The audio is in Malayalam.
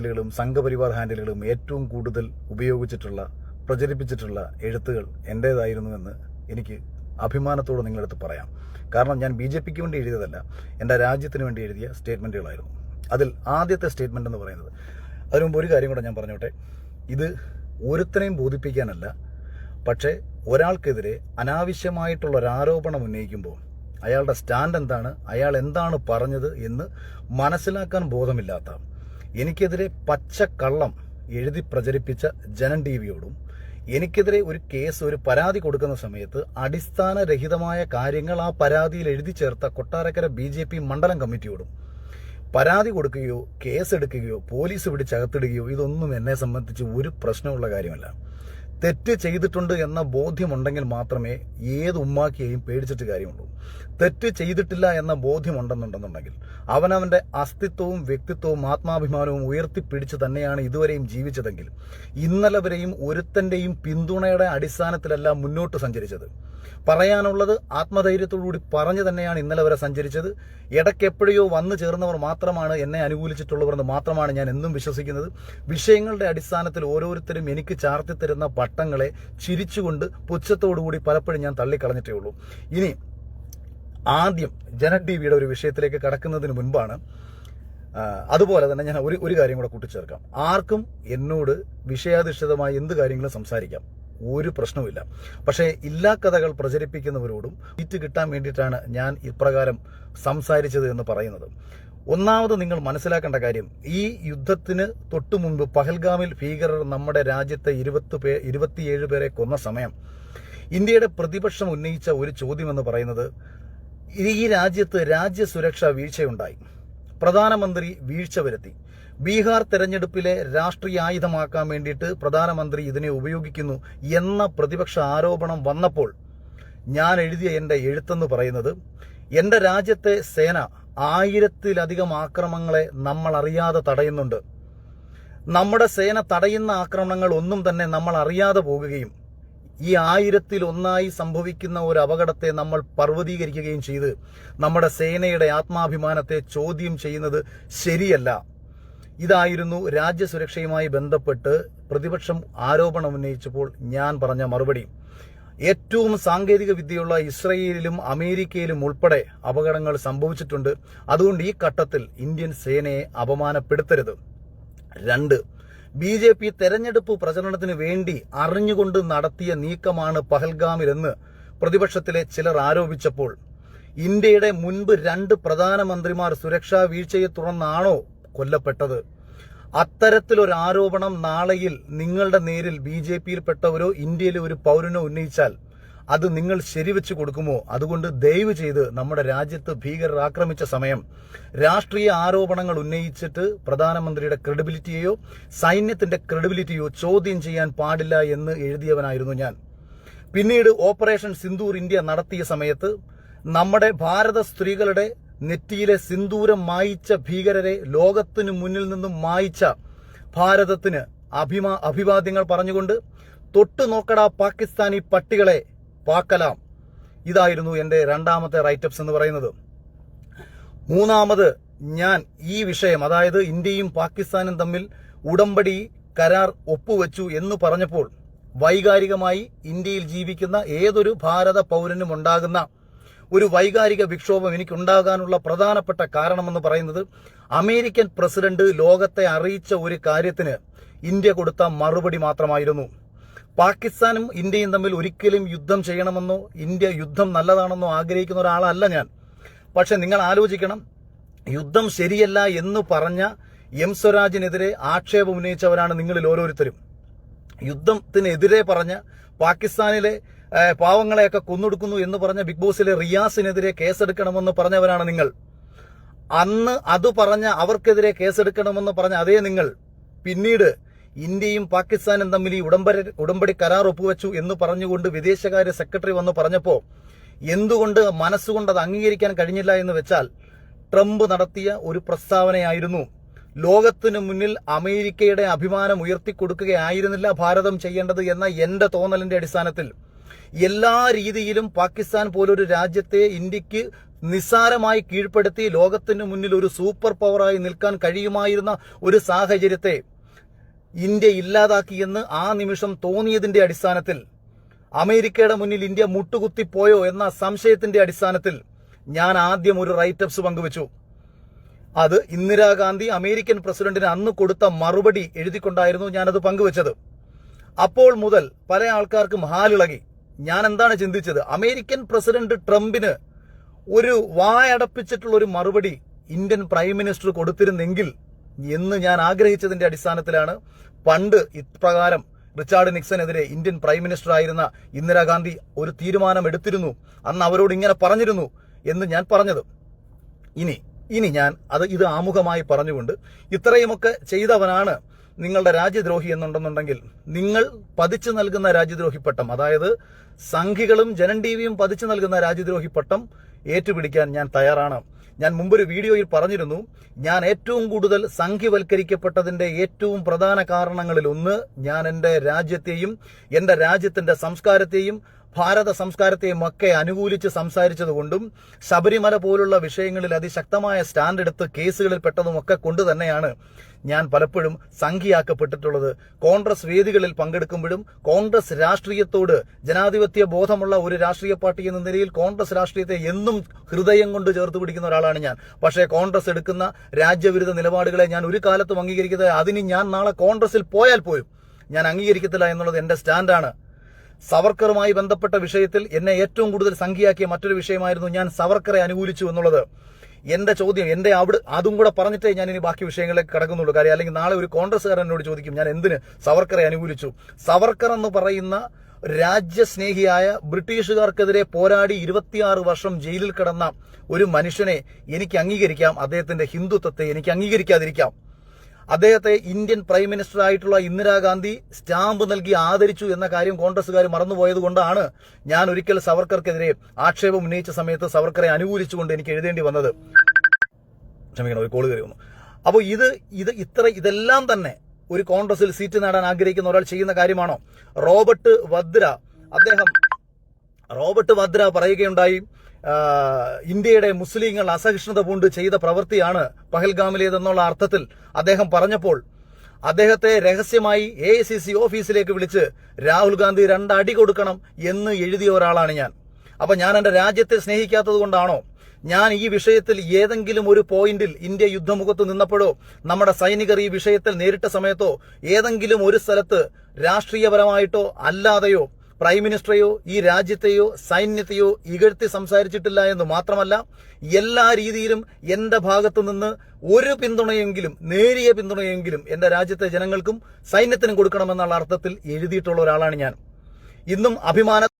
ഹാൻഡിലുകളും സംഘപരിവാർ ഹാൻഡിലുകളും ഏറ്റവും കൂടുതൽ ഉപയോഗിച്ചിട്ടുള്ള പ്രചരിപ്പിച്ചിട്ടുള്ള എഴുത്തുകൾ എന്റേതായിരുന്നുവെന്ന് എനിക്ക് അഭിമാനത്തോടെ നിങ്ങളടുത്ത് പറയാം. കാരണം ഞാൻ ബി ജെ പിക്ക് വേണ്ടി എഴുതിയതല്ല എന്റെ രാജ്യത്തിന് വേണ്ടി എഴുതിയ സ്റ്റേറ്റ്മെന്റുകളായിരുന്നു അതിൽ ആദ്യത്തെ സ്റ്റേറ്റ്മെന്റ് എന്ന് പറയുന്നത് അതിനു മുമ്പ് ഒരു കാര്യം കൂടെ ഞാൻ പറഞ്ഞോട്ടെ. ഇത് ഒരുത്തനെയും ബോധിപ്പിക്കാനല്ല പക്ഷേ ഒരാൾക്കെതിരെ അനാവശ്യമായിട്ടുള്ള ഒരു ആരോപണം ഉന്നയിക്കുമ്പോൾ അയാളുടെ സ്റ്റാൻഡ് എന്താണ് അയാൾ എന്താണ് പറഞ്ഞത് എന്ന് മനസ്സിലാക്കാൻ ബോധമില്ലാത്ത എനിക്കെതിരെ പച്ചക്കള്ളം എഴുതി പ്രചരിപ്പിച്ച ജനൻ ടി വിയോടും എനിക്കെതിരെ ഒരു കേസ് ഒരു പരാതി കൊടുക്കുന്ന സമയത്ത് അടിസ്ഥാനരഹിതമായ കാര്യങ്ങൾ ആ പരാതിയിൽ എഴുതി ചേർത്ത കൊട്ടാരക്കര ബി ജെ പി മണ്ഡലം കമ്മിറ്റിയോടും പരാതി കൊടുക്കുകയോ കേസെടുക്കുകയോ പോലീസ് പിടിച്ചകത്തിടുകയോ ഇതൊന്നും എന്നെ സംബന്ധിച്ച് ഒരു പ്രശ്നമുള്ള കാര്യമല്ല. തെറ്റ് ചെയ്തിട്ടുണ്ട് എന്ന ബോധ്യമുണ്ടെങ്കിൽ മാത്രമേ ഏത് ഉമ്മാക്കിയെയും പേടിച്ചിട്ട് കാര്യമുള്ളൂ. തെറ്റ് ചെയ്തിട്ടില്ല എന്ന ബോധ്യമുണ്ടെന്നുണ്ടെന്നുണ്ടെങ്കിൽ അവനവന്റെ അസ്തിത്വവും വ്യക്തിത്വവും ആത്മാഭിമാനവും ഉയർത്തിപ്പിടിച്ച് തന്നെയാണ് ഇതുവരെയും ജീവിച്ചതെങ്കിൽ ഇന്നലെ വരെയും ഒരുത്തന്റെയും പിന്തുണയുടെ അടിസ്ഥാനത്തിലല്ല മുന്നോട്ട് സഞ്ചരിച്ചത്. പറയാനുള്ളത് ആത്മധൈര്യത്തോടുകൂടി പറഞ്ഞു തന്നെയാണ് ഇന്നലെ വരെ സഞ്ചരിച്ചത്. ഇടയ്ക്ക് എപ്പോഴയോ വന്നു ചേർന്നവർ മാത്രമാണ് എന്നെ അനുകൂലിച്ചിട്ടുള്ളവർ എന്ന് മാത്രമാണ് ഞാൻ എന്നും വിശ്വസിക്കുന്നത്. വിഷയങ്ങളുടെ അടിസ്ഥാനത്തിൽ ഓരോരുത്തരും എനിക്ക് ചാർത്തി തരുന്ന പട്ടങ്ങളെ ചിരിച്ചുകൊണ്ട് പുച്ഛത്തോടുകൂടി പലപ്പോഴും ഞാൻ തള്ളിക്കളഞ്ഞിട്ടേ ഉള്ളൂ. ഇനി ആദ്യം ജന ടി വിയുടെ ഒരു വിഷയത്തിലേക്ക് കടക്കുന്നതിന് മുൻപാണ് അതുപോലെ തന്നെ ഞാൻ ഒരു ഒരു കാര്യം കൂടെ കൂട്ടിച്ചേർക്കാം. ആർക്കും എന്നോട് വിഷയാധിഷ്ഠിതമായി എന്ത് കാര്യങ്ങളും സംസാരിക്കാം? ഒരു പ്രശ്നവുമില്ല. പക്ഷേ ഇല്ലാ കഥകൾ പ്രചരിപ്പിക്കുന്നവരോടും സീറ്റ് കിട്ടാൻ വേണ്ടിയിട്ടാണ് ഞാൻ ഇപ്രകാരം സംസാരിച്ചത് എന്ന് പറയുന്നത്. ഒന്നാമത് നിങ്ങൾ മനസ്സിലാക്കേണ്ട കാര്യം ഈ യുദ്ധത്തിന് തൊട്ടു മുൻപ് പഹൽഗാമിൽ ഭീകരർ നമ്മുടെ രാജ്യത്തെ ഇരുപത്തി പേ ഇരുപത്തിയേഴ് പേരെ കൊന്ന സമയം ഇന്ത്യയുടെ പ്രതിപക്ഷം ഉന്നയിച്ച ഒരു ചോദ്യം എന്ന് പറയുന്നത് ഈ രാജ്യത്ത് രാജ്യസുരക്ഷ വീഴ്ചയുണ്ടായി. പ്രധാനമന്ത്രി വീഴ്ച വരുത്തി. ബീഹാർ തെരഞ്ഞെടുപ്പിലെ രാഷ്ട്രീയ ആയുധമാക്കാൻ വേണ്ടിയിട്ട് പ്രധാനമന്ത്രി ഇതിനെ ഉപയോഗിക്കുന്നു എന്ന പ്രതിപക്ഷ ആരോപണം വന്നപ്പോൾ ഞാൻ എഴുതിയ എന്റെ എഴുത്തെന്ന് പറയുന്നത് എന്റെ രാജ്യത്തെ സേന ആയിരത്തിലധികം ആക്രമണങ്ങളെ നമ്മൾ അറിയാതെ തടയുന്നുണ്ട്. നമ്മുടെ സേന തടയുന്ന ആക്രമണങ്ങൾ ഒന്നും തന്നെ നമ്മൾ അറിയാതെ പോകുകയും ഈ ആയിരത്തിൽ ഒന്നായി സംഭവിക്കുന്ന ഒരു അപകടത്തെ നമ്മൾ പർവതീകരിക്കുകയും ചെയ്ത് നമ്മുടെ സേനയുടെ ആത്മാഭിമാനത്തെ ചോദ്യം ചെയ്യുന്നത് ശരിയല്ല. ഇതായിരുന്നു രാജ്യസുരക്ഷയുമായി ബന്ധപ്പെട്ട് പ്രതിപക്ഷം ആരോപണം ഉന്നയിച്ചപ്പോൾ ഞാൻ പറഞ്ഞ മറുപടി. ഏറ്റവും സാങ്കേതിക വിദ്യയുള്ള ഇസ്രയേലിലും അമേരിക്കയിലും ഉൾപ്പെടെ അപകടങ്ങൾ സംഭവിച്ചിട്ടുണ്ട്. അതുകൊണ്ട് ഈ ഘട്ടത്തിൽ ഇന്ത്യൻ സേനയെ അപമാനപ്പെടുത്തരുത്. രണ്ട് ബി ജെ പി തെരഞ്ഞെടുപ്പ് പ്രചരണത്തിന് വേണ്ടി അറിഞ്ഞുകൊണ്ട് നടത്തിയ നീക്കമാണ് പഹൽഗാമിലെന്ന് പ്രതിപക്ഷത്തിലെ ചിലർ ആരോപിച്ചപ്പോൾ ഇന്ത്യയുടെ മുൻപ് രണ്ട് പ്രധാനമന്ത്രിമാർ സുരക്ഷാ വീഴ്ചയെ തുടർന്നാണോ കൊല്ലപ്പെട്ടത്? അത്തരത്തിലൊരു ആരോപണം നാളെയിൽ നിങ്ങളുടെ നേരിൽ ബി ജെ പിയിൽപ്പെട്ടവരോ ഇന്ത്യയിലെ ഒരു പൗരനോ ഉന്നയിച്ചാൽ അത് നിങ്ങൾ ശരിവെച്ച് കൊടുക്കുമോ? അതുകൊണ്ട് ദയവ് ചെയ്ത് നമ്മുടെ രാജ്യത്ത് ഭീകരർ ആക്രമിച്ച സമയം രാഷ്ട്രീയ ആരോപണങ്ങൾ ഉന്നയിച്ചിട്ട് പ്രധാനമന്ത്രിയുടെ ക്രെഡിബിലിറ്റിയെയോ സൈന്യത്തിന്റെ ക്രെഡിബിലിറ്റിയോ ചോദ്യം ചെയ്യാൻ പാടില്ല എന്ന് എഴുതിയവനായിരുന്നു ഞാൻ. പിന്നീട് ഓപ്പറേഷൻ സിന്ദൂർ ഇന്ത്യ നടത്തിയ സമയത്ത് നമ്മുടെ ഭാരത സ്ത്രീകളുടെ നെറ്റിയിലെ സിന്ദൂരം മായിച്ച ഭീകരരെ ലോകത്തിനു മുന്നിൽ നിന്നും മായിച്ച ഭാരതത്തിന് അഭിമാ അഭിവാദ്യങ്ങൾ പറഞ്ഞുകൊണ്ട് തൊട്ടു നോക്കടാ പാകിസ്ഥാനി പട്ടികളെ പാക്കലാം. ഇതായിരുന്നു എന്റെ രണ്ടാമത്തെ റൈറ്റപ്സ് എന്ന് പറയുന്നത്. മൂന്നാമത് ഞാൻ ഈ വിഷയം അതായത് ഇന്ത്യയും പാകിസ്ഥാനും തമ്മിൽ ഉടമ്പടി കരാർ ഒപ്പുവെച്ചു എന്ന് പറഞ്ഞപ്പോൾ വൈകാരികമായി ഇന്ത്യയിൽ ജീവിക്കുന്ന ഏതൊരു ഭാരത പൗരനും ഉണ്ടാകുന്ന ഒരു വൈകാരിക വിക്ഷോഭം എനിക്കുണ്ടാകാനുള്ള പ്രധാനപ്പെട്ട കാരണമെന്ന് പറയുന്നത് അമേരിക്കൻ പ്രസിഡന്റ് ലോകത്തെ അറിയിച്ച ഒരു കാര്യത്തിന് ഇന്ത്യ കൊടുത്ത മറുപടി മാത്രമായിരുന്നു. പാകിസ്ഥാനും ഇന്ത്യയും തമ്മിൽ ഒരിക്കലും യുദ്ധം ചെയ്യണമെന്നോ ഇന്ത്യ യുദ്ധം നല്ലതാണെന്നോ ആഗ്രഹിക്കുന്ന ഒരാളല്ല ഞാൻ. പക്ഷെ നിങ്ങൾ ആലോചിക്കണം യുദ്ധം ശരിയല്ല എന്ന് പറഞ്ഞ എം സ്വരാജിനെതിരെ ആക്ഷേപം ഉന്നയിച്ചവരാണ് നിങ്ങളിൽ ഓരോരുത്തരും. യുദ്ധത്തിനെതിരെ പറഞ്ഞ പാകിസ്ഥാനിലെ പാവങ്ങളെയൊക്കെ കൊന്നൊടുക്കുന്നു എന്ന് പറഞ്ഞ ബിഗ് ബോസിലെ റിയാസിനെതിരെ കേസെടുക്കണമെന്ന് പറഞ്ഞവരാണ് നിങ്ങൾ. അന്ന് അത് പറഞ്ഞ അവർക്കെതിരെ കേസെടുക്കണമെന്ന് പറഞ്ഞ അതേ നിങ്ങൾ. പിന്നീട് ഇന്ത്യയും പാകിസ്ഥാനും തമ്മിൽ ഈ ഉടമ്പടി ഉടമ്പടി കരാർ ഒപ്പുവെച്ചു എന്ന് പറഞ്ഞുകൊണ്ട് വിദേശകാര്യ സെക്രട്ടറി വന്ന് പറഞ്ഞപ്പോ എന്തുകൊണ്ട് മനസ്സുകൊണ്ട് അത് അംഗീകരിക്കാൻ കഴിഞ്ഞില്ല എന്ന് വെച്ചാൽ ട്രംപ് നടത്തിയ ഒരു പ്രസ്താവനയായിരുന്നു. ലോകത്തിനു മുന്നിൽ അമേരിക്കയുടെ അഭിമാനം ഉയർത്തിക്കൊടുക്കുകയായിരുന്നില്ല ഭാരതം ചെയ്യേണ്ടത് എന്ന എന്റെ തോന്നലിന്റെ അടിസ്ഥാനത്തിൽ. എല്ലാ രീതിയിലും പാകിസ്ഥാൻ പോലൊരു രാജ്യത്തെ ഇന്ത്യയ്ക്ക് നിസ്സാരമായി കീഴ്പ്പെടുത്തി ലോകത്തിന് മുന്നിൽ ഒരു സൂപ്പർ പവറായി നിൽക്കാൻ കഴിയുമായിരുന്ന ഒരു സാഹചര്യത്തെ ഇന്ത്യ ഇല്ലാതാക്കിയെന്ന് ആ നിമിഷം തോന്നിയതിന്റെ അടിസ്ഥാനത്തിൽ അമേരിക്കയുടെ മുന്നിൽ ഇന്ത്യ മുട്ടുകുത്തിപ്പോയോ എന്ന സംശയത്തിന്റെ അടിസ്ഥാനത്തിൽ ഞാൻ ആദ്യം ഒരു റൈറ്റപ്സ് പങ്കുവച്ചു. അത് ഇന്ദിരാഗാന്ധി അമേരിക്കൻ പ്രസിഡന്റിന് അന്ന് കൊടുത്ത മറുപടി എഴുതിക്കൊണ്ടായിരുന്നു ഞാനത് പങ്കുവച്ചത്. അപ്പോൾ മുതൽ പല ആൾക്കാർക്കും ഹാലിളകി. ഞാൻ എന്താണ് ചിന്തിച്ചത്? അമേരിക്കൻ പ്രസിഡന്റ് ട്രംപിന് ഒരു വായടപ്പിച്ചിട്ടുള്ള ഒരു മറുപടി ഇന്ത്യൻ പ്രൈം മിനിസ്റ്റർ കൊടുത്തിരുന്നെങ്കിൽ എന്ന് ഞാൻ ആഗ്രഹിച്ചതിന്റെ അടിസ്ഥാനത്തിലാണ് പണ്ട് ഇപ്രകാരം റിച്ചാർഡ് നിക്സനെതിരെ ഇന്ത്യൻ പ്രൈം മിനിസ്റ്റർ ആയിരുന്ന ഇന്ദിരാഗാന്ധി ഒരു തീരുമാനം എടുത്തിരുന്നു അന്ന് അവരോട് ഇങ്ങനെ പറഞ്ഞിരുന്നു എന്ന് ഞാൻ പറഞ്ഞത്. ഇനി ഇനി ഞാൻ അത് ഇത് ആമുഖമായി പറഞ്ഞുകൊണ്ട് ഇത്രയുമൊക്കെ ചെയ്തവനാണ് നിങ്ങളുടെ രാജ്യദ്രോഹി എന്നുണ്ടെന്നുണ്ടെങ്കിൽ നിങ്ങൾ പതിച്ചു നൽകുന്ന രാജ്യദ്രോഹി പട്ടം അതായത് സംഘികളും ജനൻ ടിവിയും പതിച്ചു നൽകുന്ന രാജ്യദ്രോഹി പട്ടം ഏറ്റുപിടിക്കാൻ ഞാൻ തയ്യാറാണ്. ഞാൻ മുമ്പൊരു വീഡിയോയിൽ പറഞ്ഞിരുന്നു ഞാൻ ഏറ്റവും കൂടുതൽ സംഘിവൽക്കരിക്കപ്പെട്ടതിന്റെ ഏറ്റവും പ്രധാന കാരണങ്ങളിൽ ഒന്ന് ഞാൻ എന്റെ രാജ്യത്തെയും എന്റെ രാജ്യത്തിന്റെ സംസ്കാരത്തെയും ഭാരത സംസ്കാരത്തെയും ഒക്കെ അനുകൂലിച്ച് സംസാരിച്ചതുകൊണ്ടും ശബരിമല പോലുള്ള വിഷയങ്ങളിൽ അതിശക്തമായ സ്റ്റാൻഡ് എടുത്ത് കേസുകളിൽ പെട്ടതുമൊക്കെ കൊണ്ട് തന്നെയാണ് ഞാൻ പലപ്പോഴും സംഖ്യയാക്കപ്പെട്ടിട്ടുള്ളത്. കോൺഗ്രസ് വേദികളിൽ പങ്കെടുക്കുമ്പോഴും കോൺഗ്രസ് രാഷ്ട്രീയത്തോട് ജനാധിപത്യ ബോധമുള്ള ഒരു രാഷ്ട്രീയ പാർട്ടി എന്ന നിലയിൽ കോൺഗ്രസ് രാഷ്ട്രീയത്തെ എന്നും ഹൃദയം കൊണ്ട് ചേർത്ത് പിടിക്കുന്ന ഒരാളാണ് ഞാൻ. പക്ഷേ കോൺഗ്രസ് എടുക്കുന്ന രാജ്യവിരുദ്ധ നിലപാടുകളെ ഞാൻ ഒരു കാലത്തും അംഗീകരിക്കുന്നത് അതിന് ഞാൻ നാളെ കോൺഗ്രസിൽ പോയാൽ പോലും ഞാൻ അംഗീകരിക്കത്തില്ല എന്നുള്ളത് എന്റെ സ്റ്റാൻഡാണ്. സവർക്കറുമായി ബന്ധപ്പെട്ട വിഷയത്തിൽ എന്നെ ഏറ്റവും കൂടുതൽ സംഖ്യയാക്കിയ മറ്റൊരു വിഷയമായിരുന്നു ഞാൻ സവർക്കറെ അനുകൂലിച്ചു എന്നുള്ളത്. എന്റെ ചോദ്യം എന്റെ അവിടെ അതും കൂടെ പറഞ്ഞിട്ടേ ഞാൻ ഇനി ബാക്കി വിഷയങ്ങളിലേക്ക് കടക്കുന്നുള്ളൂ. കാര്യം അല്ലെങ്കിൽ നാളെ ഒരു കോൺഗ്രസ്സുകാരൻ എന്നോട് ചോദിക്കും ഞാൻ എന്തിന് സവർക്കറെ അനുകൂലിച്ചു? സവർക്കർ എന്ന് പറയുന്ന രാജ്യസ്നേഹിയായ ബ്രിട്ടീഷുകാർക്കെതിരെ പോരാടി ഇരുപത്തിയാറ് വർഷം ജയിലിൽ കിടന്ന ഒരു മനുഷ്യനെ എനിക്ക് അംഗീകരിക്കാം. അദ്ദേഹത്തിന്റെ ഹിന്ദുത്വത്തെ എനിക്ക് അംഗീകരിക്കാതിരിക്കാം. അദ്ദേഹത്തെ ഇന്ത്യൻ പ്രൈം മിനിസ്റ്റർ ആയിട്ടുള്ള ഇന്ദിരാഗാന്ധി സ്റ്റാമ്പ് നൽകി ആദരിച്ചു എന്ന കാര്യം കോൺഗ്രസ്സുകാർ മറന്നുപോയത് കൊണ്ടാണ് ഞാൻ ഒരിക്കൽ സവർക്കർക്കെതിരെ ആക്ഷേപം ഉന്നയിച്ച സമയത്ത് സവർക്കറെ അനുകൂലിച്ചുകൊണ്ട് എനിക്ക് എഴുതേണ്ടി വന്നത്. ക്ഷമിക്കണം ഒരു കോൾ കയറി വന്നു. അപ്പോൾ ഇത് ഇത് ഇത്ര ഇതെല്ലാം തന്നെ ഒരു കോൺഗ്രസിൽ സീറ്റ് നേടാൻ ആഗ്രഹിക്കുന്ന ഒരാൾ ചെയ്യുന്ന കാര്യമാണോ? റോബർട്ട് വദ്ര അദ്ദേഹം റോബർട്ട് വദ്ര പറയുകയുണ്ടായി. ഇന്ത്യയുടെ മുസ്ലിങ്ങൾ അസഹിഷ്ണുത പൂണ്ട് ചെയ്ത പ്രവൃത്തിയാണ് പഹൽഗാമിലേതെന്നുള്ള അർത്ഥത്തിൽ അദ്ദേഹം പറഞ്ഞപ്പോൾ അദ്ദേഹത്തെ രഹസ്യമായി എ സി സി ഓഫീസിലേക്ക് വിളിച്ച് രാഹുൽ ഗാന്ധി രണ്ടടി കൊടുക്കണം എന്ന് എഴുതിയ ഒരാളാണ് ഞാൻ. അപ്പൊ ഞാൻ എന്റെ രാജ്യത്തെ സ്നേഹിക്കാത്തത് കൊണ്ടാണോ? ഞാൻ ഈ വിഷയത്തിൽ ഏതെങ്കിലും ഒരു പോയിന്റിൽ ഇന്ത്യ യുദ്ധമുഖത്ത് നിന്നപ്പോഴോ നമ്മുടെ സൈനികർ ഈ വിഷയത്തിൽ നേരിട്ട സമയത്തോ ഏതെങ്കിലും ഒരു സ്ഥലത്ത് രാഷ്ട്രീയപരമായിട്ടോ അല്ലാതെയോ പ്രൈം മിനിസ്റ്ററെയോ ഈ രാജ്യത്തെയോ സൈന്യത്തെയോ ഇകഴ്ത്തി സംസാരിച്ചിട്ടില്ല എന്ന് മാത്രമല്ല എല്ലാ രീതിയിലും എന്റെ ഭാഗത്തു നിന്ന് ഒരു പിന്തുണയെങ്കിലും നേരിയ പിന്തുണയെങ്കിലും എന്റെ രാജ്യത്തെ ജനങ്ങൾക്കും സൈന്യത്തിനും കൊടുക്കണമെന്നുള്ള അർത്ഥത്തിൽ എഴുതിയിട്ടുള്ള ഒരാളാണ് ഞാൻ. ഇന്നും അഭിമാന